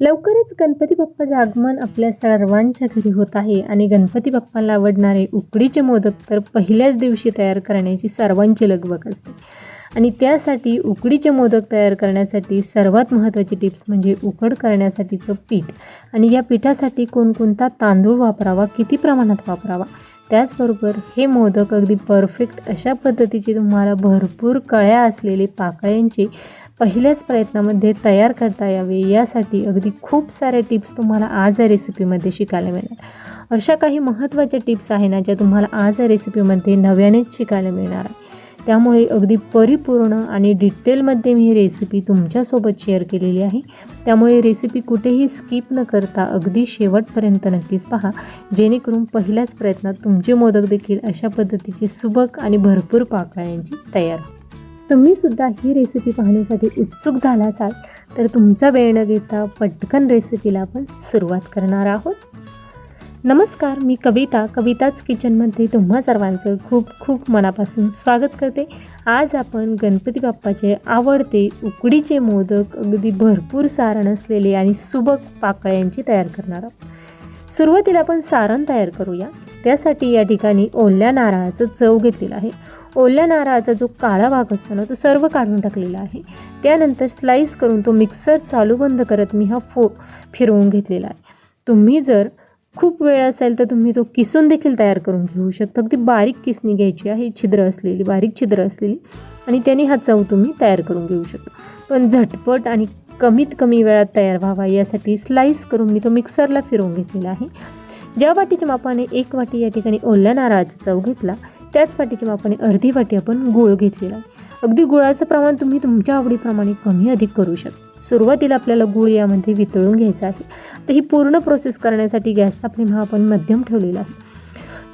लवकरच गणपती बाप्पाचं आगमन आपल्या सर्वांच्या घरी होत आहे आणि गणपती बाप्पाला आवडणारे उकडीचे मोदक तर पहिल्याच दिवशी तयार करण्याची सर्वांची लगबग असते. आणि त्यासाठी उकडीचे मोदक तयार करण्यासाठी सर्वात महत्त्वाची टिप्स म्हणजे उकड करण्यासाठीचं पीठ. आणि या पिठासाठी कोणकोणता तांदूळ वापरावा किती प्रमाणात वापरावा त्याचबरोबर हे मोदक अगदी परफेक्ट अशा पद्धतीचे तुम्हाला भरपूर कळ्या असलेले पाकळ्यांचे पहिल्याच प्रयत्नामध्ये तयार करता यावे यासाठी अगदी खूप साऱ्या टिप्स तुम्हाला आज या रेसिपीमध्ये शिकायला मिळणार. अशा काही महत्त्वाच्या टिप्स आहे ना ज्या तुम्हाला आज या रेसिपीमध्ये नव्यानेच शिकायला मिळणार आहे. त्यामुळे अगदी परिपूर्ण आणि डिटेलमध्ये मी ही रेसिपी तुमच्यासोबत शेअर केलेली आहे. त्यामुळे रेसिपी कुठेही स्किप न करता अगदी शेवटपर्यंत नक्कीच पहा. जेणेकरून पहिल्याच प्रयत्नात तुमचे मोदक देखील अशा पद्धतीचे सुबक आणि भरपूर पाकळ्यांची तयार तुम्ही सुद्धा ही रेसिपी पाहण्यासाठी उत्सुक झाला असाल तर तुमचा वेळ न घेता पटकन रेसिपीला आपण सुरुवात करणार आहोत. नमस्कार मी कविता. कविताच किचनमध्ये तुम्हा सर्वांचं खूप खूप मनापासून स्वागत करते. आज आपण गणपती बाप्पाचे आवडते उकडीचे मोदक अगदी भरपूर सारण असलेले आणि सुबक पाकळ्यांची तयार करणार आहोत. सुरुवातीला आपण सारण तयार करूया. त्यासाठी या ठिकाणी ओल्या नारळाचं चव घेतलेलं आहे. ओल्या नारळाचा जो काळा भाग असतो ना तो सर्व काढून टाकलेला आहे. त्यानंतर स्लाईस करून तो मिक्सर चालू बंद करत मी हा फो फिरवून घेतलेला आहे. तुम्ही जर खूप वेळ असेल तर तुम्ही तो किसून देखील तयार करून घेऊ शकता. अगदी बारीक किसणी घ्यायची आहे छिद्र असलेली बारीक छिद्र असलेली. आणि त्याने हा चव तुम्ही तयार करून घेऊ शकता. पण झटपट आणि कमीत कमी वेळात तयार व्हावा यासाठी स्लाईस करून मी तो मिक्सरला फिरवून घेतलेला आहे. ज्या वाटीच्या मापाने एक वाटी या ठिकाणी ओल्या नारळाचा चव घेतला त्याच वाटीच्या मापाने अर्धी वाटी आपण गूळ घेतलेला. आहे अगदी गुळाचं प्रमाण तुम्ही तुमच्या आवडीप्रमाणे कमी अधिक करू शकता. सुरुवातीला आपल्याला गूळ यामध्ये वितळून घ्यायचा आहे. तर ही पूर्ण प्रोसेस करण्यासाठी गॅसचा फ्लेम हा आपण मध्यम ठेवलेला आहे.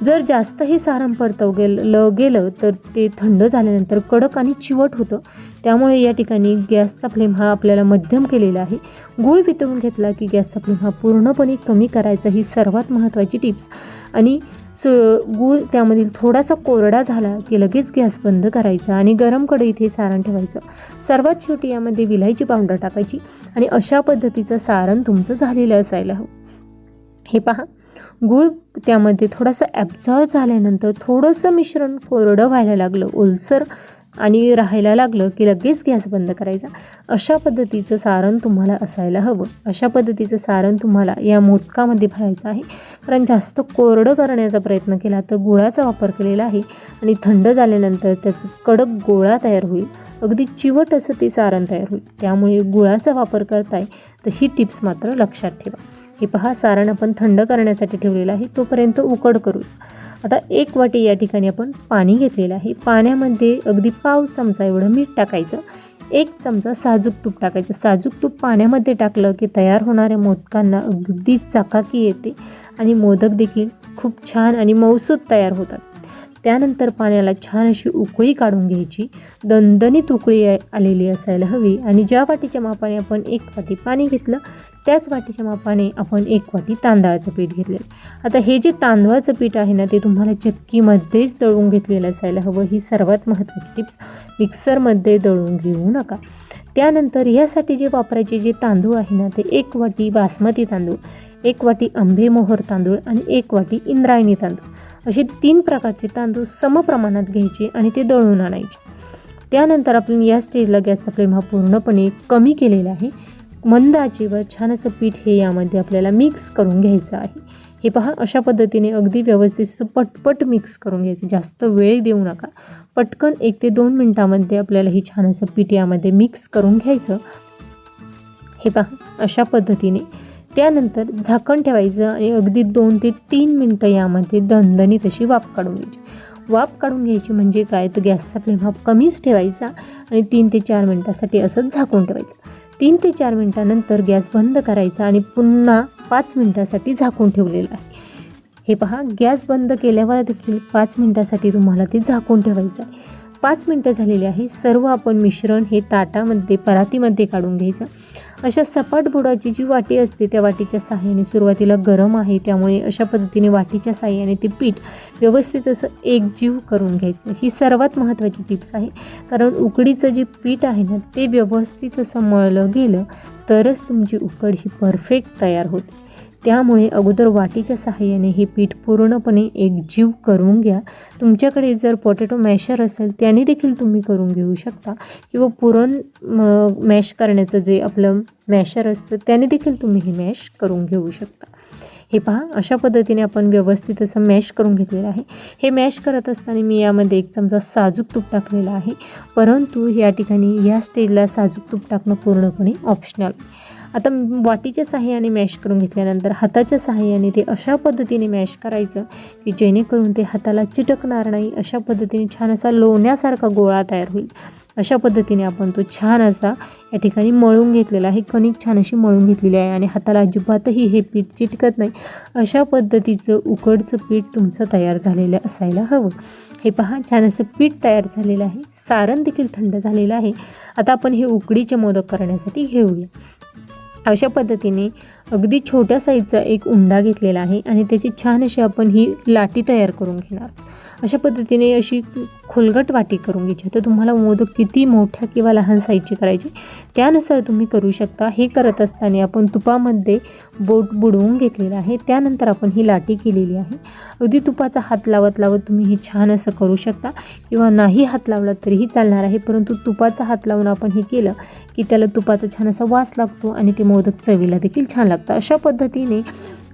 जर जास्त हे सारण परतव गेलं गेलं तर ते थंड झाल्यानंतर कडक आणि चिवट होतं. त्यामुळे या ठिकाणी गॅसचा फ्लेम हा आपल्याला मध्यम केलेला आहे. गूळ वितळून घेतला की गॅसचा फ्लेम हा पूर्णपणे कमी करायचा ही सर्वात महत्त्वाची टिप्स. आणि सु गूळ त्यामधील थोडासा कोरडा झाला की लगेच गॅस बंद करायचा आणि गरम कढईत हे सारण ठेवायचं. सर्वात शेवटी यामध्ये विलायची पावडर टाकायची आणि अशा पद्धतीचं सारण तुमचं झालेलं असायला हवं. हे पहा. गूळ त्यामध्ये थोडासा ॲब्झॉर्व झाल्यानंतर थोडंसं मिश्रण कोरडं व्हायला लागलं ओलसर आणि राहायला लागलं की लगेच गॅस बंद करायचा. अशा पद्धतीचं सारण तुम्हाला असायला हवं. अशा पद्धतीचं सारण तुम्हाला या मोदकामध्ये भरायचं आहे. कारण जास्त कोरडं करण्याचा प्रयत्न केला तर गुळाचा वापर केलेला आहे आणि थंड झाल्यानंतर त्याचं कडक गोळा तयार होईल. अगदी चिवट असं ते सारण तयार होईल. त्यामुळे गुळाचा वापर करताय तर ही टिप्स मात्र लक्षात ठेवा. हे पहा सारण आपण थंड करण्यासाठी ठेवलेलं आहे तोपर्यंत उकड करू. आता एक वाटी या ठिकाणी आपण पाणी घेतलेलं आहे. पाण्यामध्ये अगदी पाव चमचा एवढं मीठ टाकायचं. एक चमचा साजूक तूप टाकायचं. साजूक तूप पाण्यामध्ये टाकलं की तयार होणाऱ्या मोदकांना अगदी चकाकी येते आणि मोदक देखील खूप छान आणि मौसूद तयार होतात. त्यानंतर पाण्याला छान अशी उकळी काढून घ्यायची. दणदणीत उकळी आलेली असायला हवी आणि ज्या वाटीच्या मापाने आपण एक वाटी पाणी घेतलं त्याच वाटीच्या मापाने आपण एक वाटी तांदळाचं पीठ घेतलेलं आता हे जे तांदळाचं पीठ आहे ना ते तुम्हाला चक्कीमध्येच दळून घेतलेलं असायला हवं. ही सर्वात महत्त्वाची टिप्स. मिक्सरमध्ये दळून घेऊ नका. त्यानंतर यासाठी जे वापरायचे जे तांदूळ आहे ना ते एक वाटी बासमती तांदूळ एक वाटी आंबे मोहर तांदूळ आणि एक वाटी इंद्रायणी तांदूळ. असे तीन प्रकारचे तांदूळ समप्रमाणात घ्यायचे आणि ते दळून आणायचे. त्यानंतर आपण या स्टेजला गॅसचा फ्लेम हा पूर्णपणे कमी केलेला आहे. मंद आचेवर छान असं पीठ हे यामध्ये आपल्याला मिक्स करून घ्यायचं आहे. हे पहा अशा पद्धतीने अगदी व्यवस्थित पटपट मिक्स करून घ्यायचं. जास्त वेळ देऊ नका. पटकन एक ते दोन मिनटामध्ये आपल्याला हे छान असं पीठ यामध्ये मिक्स करून घ्यायचं. हे पहा अशा पद्धतीने. त्यानंतर झाकण ठेवायचं आणि अगदी दोन ते तीन मिनटं यामध्ये दणदणीत अशी वाफ काढून घ्यायची. वाफ काढून घ्यायची म्हणजे काय? तर गॅसचा फ्लेम हा कमीच ठेवायचा आणि तीन ते चार मिनटासाठी असंच झाकून ठेवायचं. तीन ते चार मिनटानंतर गॅस बंद करायचा आणि पुन्हा पाच मिनटासाठी झाकून ठेवलेलं आहे. हे पहा गॅस बंद केल्यावर देखील पाच मिनटासाठी तुम्हाला ते झाकून ठेवायचं आहे. पाच मिनटं झालेली आहे. सर्व आपण मिश्रण हे ताटामध्ये परातीमध्ये काढून घ्यायचं. अशा सपाट बुडाची जी वाटी असते त्या वाटीच्या साहाय्याने सुरुवातीला गरम आहे. त्यामुळे अशा पद्धतीने वाटीच्या साह्याने ते पीठ व्यवस्थित असं एकजीव करून घ्यायचं. ही सर्वात महत्त्वाची टिप्स आहे. कारण उकडीचं जे पीठ आहे ना ते व्यवस्थित असं मळलं गेलं तरच तुमची उकड ही परफेक्ट तयार होते. त्यामुळे अगोदर वाटीच्या सहाय्याने हे पीठ पूर्णपणे एकजीव करून घ्या. तुमच्याकडे जर पोटॅटो मॅशर असेल त्याने देखील तुम्ही करून घेऊ शकता. किंवा पुरण मॅश करण्याचं जे आपलं मॅशर असतं त्याने देखील तुम्ही हे मॅश करून घेऊ शकता. हे पहा अशा पद्धतीने आपण व्यवस्थित असं मॅश करून घेतलेलं आहे. हे मॅश करत असताना मी यामध्ये एक चमचा साजूक तूप टाकलेलं आहे. परंतु या ठिकाणी या स्टेजला साजूक तूप टाकणं पूर्णपणे ऑप्शनल आता वाटीच्या सहाय्याने मॅश करून घेतल्यानंतर हाताच्या सहाय्याने ते अशा पद्धतीने मॅश करायचं की जेणेकरून ते हाताला चिटकणार नाही. अशा पद्धतीने छान असा लोण्यासारखा गोळा तयार होईल. अशा पद्धतीने आपण तो छान असा या ठिकाणी मळून घेतलेला आहे. कणिक छान अशी मळून घेतलेली आहे आणि हाताला अजिबातही हे पीठ चिटकत नाही. अशा पद्धतीचं उकडचं पीठ तुमचं तयार झालेलं असायला हवं. हे पहा छान असं पीठ तयार झालेलं आहे. सारण देखील थंड झालेलं आहे. आता आपण हे उकडीचे मोदक करण्यासाठी घेऊया. अशा पद्धतीने अगदी छोट्या साईजचा एक उंडा घेतलेला आहे आणि त्याची छान अशी आपण ही लाटी तयार करून घेणार. अशा पद्धतीने अशी खोलगट वाटी करून घ्यायची. तर तुम्हाला मोदक किती मोठ्या किंवा लहान साईजचे करायचे त्यानुसार तुम्ही करू शकता. हे करत असताना आपण तुपामध्ये बोट बुडवून घेतलेलं आहे. त्यानंतर आपण ही लाटी केलेली आहे. अगदी तुपाचा हात लावत लावत तुम्ही हे छान असं करू शकता. किंवा नाही हात लावला तरीही चालणार आहे. परंतु तुपाचा हात लावून आपण हे केलं की त्याला तुपाचा छान असा वास लागतो आणि ते मोदक चवीला देखील छान लागतं. अशा पद्धतीने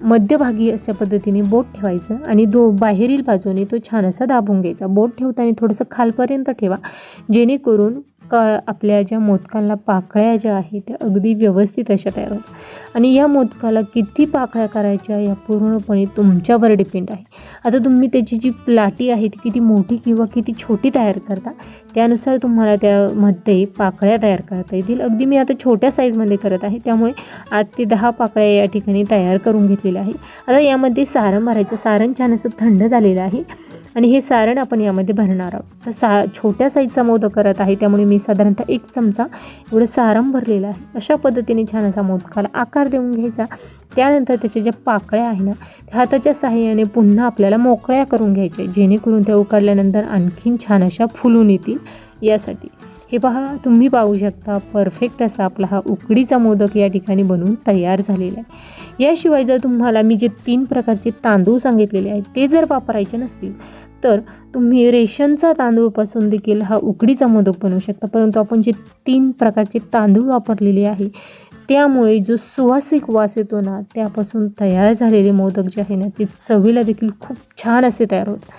मध्यभागी अशा पद्धतीने बोट ठेवायचं आणि दो बाहेरील बाजूने तो छान असा दाबून घ्यायचा. बोट ठेवताना थोडंसं खालपर्यंत ठेवा जेणेकरून क आपल्या ज्या मोदकांना पाकळ्या ज्या आहेत त्या अगदी व्यवस्थित अशा तयार होतात. आणि या मोदकाला किती पाकळ्या करायच्या या पूर्णपणे तुमच्यावर डिपेंड आहे. आता तुम्ही त्याची जी प्लाटी आहे ती किती मोठी किंवा किती छोटी तयार करता त्यानुसार तुम्हाला त्यामध्ये पाकळ्या तयार करता येतील. अगदी मी आता छोट्या साईजमध्ये करत आहे त्यामुळे आठ ते दहा पाकळ्या या ठिकाणी तयार करून घेतलेल्या आहे आता यामध्ये सारण भरायचं सारण छान असं थंड झालेलं आहे आणि हे सारण आपण यामध्ये भरणार आहोत. तर सा छोट्या साईजचा मोदक करत आहे त्यामुळे मी साधारणतः एक चमचा एवढं सारण भरलेलं आहे. अशा पद्धतीने छान असा मोदकाला आकार देऊन घ्यायचा. त्यानंतर त्याच्या ज्या पाकळ्या आहे ना त्या हाताच्या साहाय्याने पुन्हा आपल्याला मोकळ्या करून घ्यायच्या जेणेकरून त्या उकडल्यानंतर आणखीन छान अशा फुलून येतील यासाठी. हे पहा तुम्ही पाहू शकता परफेक्ट असा आपला हा उकडीचा मोदक या ठिकाणी बनवून तयार झालेला आहे. याशिवाय जर तुम्हाला मी जे तीन प्रकारचे तांदूळ सांगितलेले आहेत ते जर वापरायचे नसतील तर तुम्ही रेशनचा तांदूळपासून देखील हा उकडीचा मोदक बनवू शकता. परंतु आपण जे तीन प्रकारचे तांदूळ वापरलेले आहे त्यामुळे जो सुवासिक वास येतो ना त्यापासून तयार झालेले मोदक जे आहे ना ते चवीला देखील खूप छान असे तयार होतात.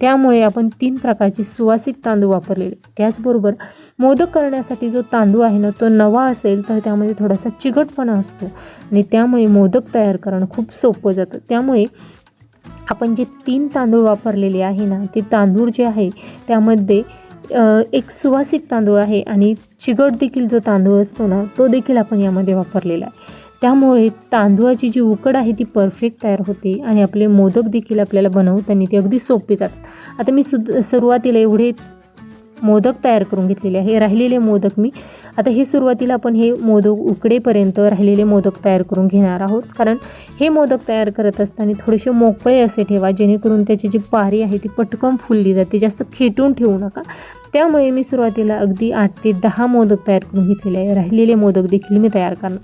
त्यामुळे आपण तीन प्रकारचे सुवासिक तांदूळ वापरलेले. त्याचबरोबर मोदक करण्यासाठी जो तांदूळ आहे ना तो नवा असेल तर त्यामध्ये थोडासा चिकटपणा असतो. आणि त्यामुळे मोदक तयार करणं खूप सोपं जातं. त्यामुळे आपण जे तीन तांदूळ वापरलेले आहे ना ते तांदूळ जे आहे त्यामध्ये एक सुवासिक तांदूळ आहे आणि चिगट देखील जो तांदूळ असतो ना तो देखील आपण यामध्ये वापरलेला आहे. त्यामुळे तांदूळाची जी उकड आहे ती परफेक्ट तयार होते आणि आपले मोदक देखील आपल्याला बनवताना ते अगदी सोपे जातात. आता मी सु सुरुवातीला एवढे मोदक तयार करून घेतलेले आहे. राहिलेले मोदक मी. आता हे सुरुवातीला आपण हे मोदक उकडेपर्यंत राहिलेले मोदक तयार करून घेणार आहोत. कारण हे मोदक तयार करत असताना थोडेसे मोकळे असे ठेवा जेणेकरून त्याची जी पारी आहे ती पटकन फुलली जाते. जास्त खेटून ठेवू नका. त्यामुळे मी सुरुवातीला अगदी आठ ते दहा मोदक तयार करून घेतलेले आहे. राहिलेले मोदक देखील मी तयार करणार.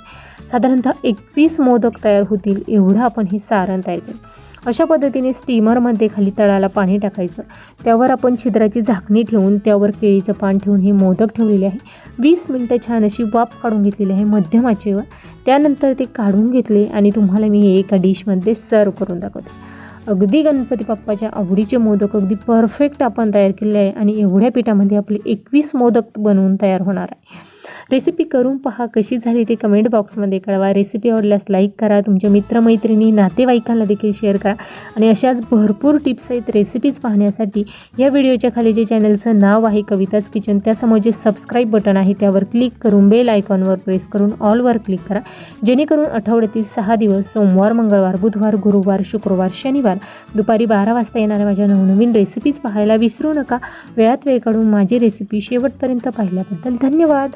साधारणतः एकवीस मोदक तयार होतील एवढं आपण हे सारण तयार केलं अशा पद्धतीने स्टीमरमध्ये खाली तळाला पाणी टाकायचं. त्यावर आपण छिद्राची झाकणी ठेवून त्यावर केळीचं पान ठेवून हे मोदक ठेवलेले आहे. वीस मिनटं छान अशी वाफ काढून घेतलेली आहे मध्यम आचेवर त्यानंतर ते काढून घेतले आणि तुम्हाला मी हे एका डिशमध्ये सर्व करून दाखवते. अगदी गणपती बाप्पाच्या आवडीचे मोदक अगदी परफेक्ट आपण तयार केले आहे आणि एवढ्या पिठामध्ये आपले एकवीस मोदक बनवून तयार होणार आहे. रेसिपी करून पहा कशी झाली ते कमेंट बॉक्समध्ये कळवा. रेसिपी आवडल्यास लाईक करा तुमच्या मित्रमैत्रिणी नातेवाईकांना देखील शेअर करा. आणि अशाच भरपूर टिप्स आहेत रेसिपीज पाहण्यासाठी. या व्हिडिओच्या खाली जे चॅनलचं नाव आहे कविताच किचन त्यासमोर जे सबस्क्राईब बटन आहे त्यावर क्लिक करून बेल आयकॉनवर प्रेस करून ऑलवर क्लिक करा. जेणेकरून आठवड्यातील सहा दिवस सोमवार मंगळवार बुधवार गुरुवार शुक्रवार शनिवार दुपारी बारा वाजता येणाऱ्या माझ्या नवनवीन रेसिपीज पाहायला विसरू नका. वेळात वेळ काढून माझी रेसिपी शेवटपर्यंत पाहिल्याबद्दल धन्यवाद.